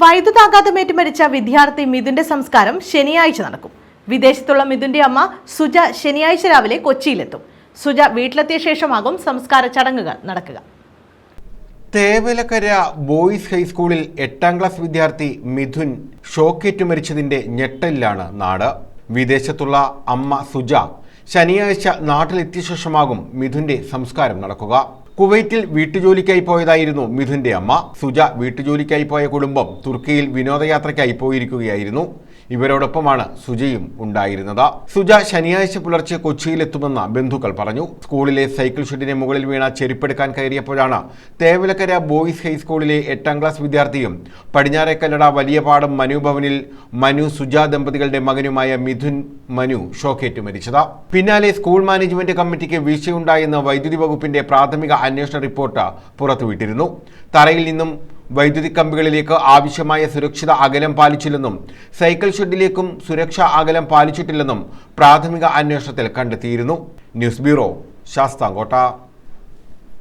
വൈദ്യുതാഘാതമേറ്റ് മരിച്ച വിദ്യാർത്ഥി മിഥുന്റെ സംസ്കാരം ശനിയാഴ്ച നടക്കും. വിദേശത്തുള്ള മിഥുന്റെ അമ്മ സുജ ശനിയാഴ്ച രാവിലെ കൊച്ചിയിലെത്തും. സുജ വീട്ടിലെത്തിയ ശേഷമാകും സംസ്കാര ചടങ്ങുകൾ നടക്കുക. തേവലക്കര ബോയ്സ് ഹൈസ്കൂളിൽ എട്ടാം ക്ലാസ് വിദ്യാർത്ഥി മിഥുൻ ഷോക്കേറ്റ് മരിച്ചതിന്റെ ഞെട്ടലിലാണ് നാട്. വിദേശത്തുള്ള അമ്മ സുജ ശനിയാഴ്ച നാട്ടിലെത്തിയ ശേഷമാകും മിഥുന്റെ സംസ്കാരം നടക്കുക. കുവൈറ്റിൽ വീട്ടുജോലിക്കായി പോയതായിരുന്നു മിഥുന്റെ അമ്മ. സുജ വീട്ടുജോലിക്കായി പോയ കുടുംബം തുർക്കിയിൽ വിനോദയാത്രയ്ക്കായി പോയിരിക്കുകയായിരുന്നു. ഇവരോടൊപ്പമാണ് സുജയും ഉണ്ടായിരുന്നത്. സുജ ശനിയാഴ്ച പുലർച്ചെ കൊച്ചിയിലെത്തുമെന്ന് ബന്ധുക്കൾ പറഞ്ഞു. സ്കൂളിലെ സൈക്കിൾ ഷെഡിന് മുകളിൽ വീണ ചെരുപ്പെടുക്കാൻ കയറിയപ്പോഴാണ് തേവലക്കര ബോയ്സ് ഹൈസ്കൂളിലെ എട്ടാം ക്ലാസ് വിദ്യാർത്ഥിയും പടിഞ്ഞാറേക്കല്ലട വലിയ പാടം മനുഭവനിൽ മനു സുജ ദമ്പതികളുടെ മകനുമായ മിഥുൻ മനു ഷോക്കേറ്റ് മരിച്ചത്. പിന്നാലെ സ്കൂൾ മാനേജ്മെന്റ് കമ്മിറ്റിക്ക് വീഴ്ചയുണ്ടായെന്ന് വൈദ്യുതി വകുപ്പിന്റെ പ്രാഥമിക അന്വേഷണ റിപ്പോർട്ട് പുറത്തുവിട്ടിരുന്നു. തറയിൽ നിന്നും വൈദ്യുതി കമ്പികളിലേക്ക് ആവശ്യമായ സുരക്ഷിത അകലം പാലിച്ചില്ലെന്നും സൈക്കിൾ ഷെഡിലേക്കും സുരക്ഷാ അകലം പാലിച്ചിട്ടില്ലെന്നും പ്രാഥമിക അന്വേഷണത്തിൽ കണ്ടെത്തിയിരുന്നു. News bureau Sasthamkotta.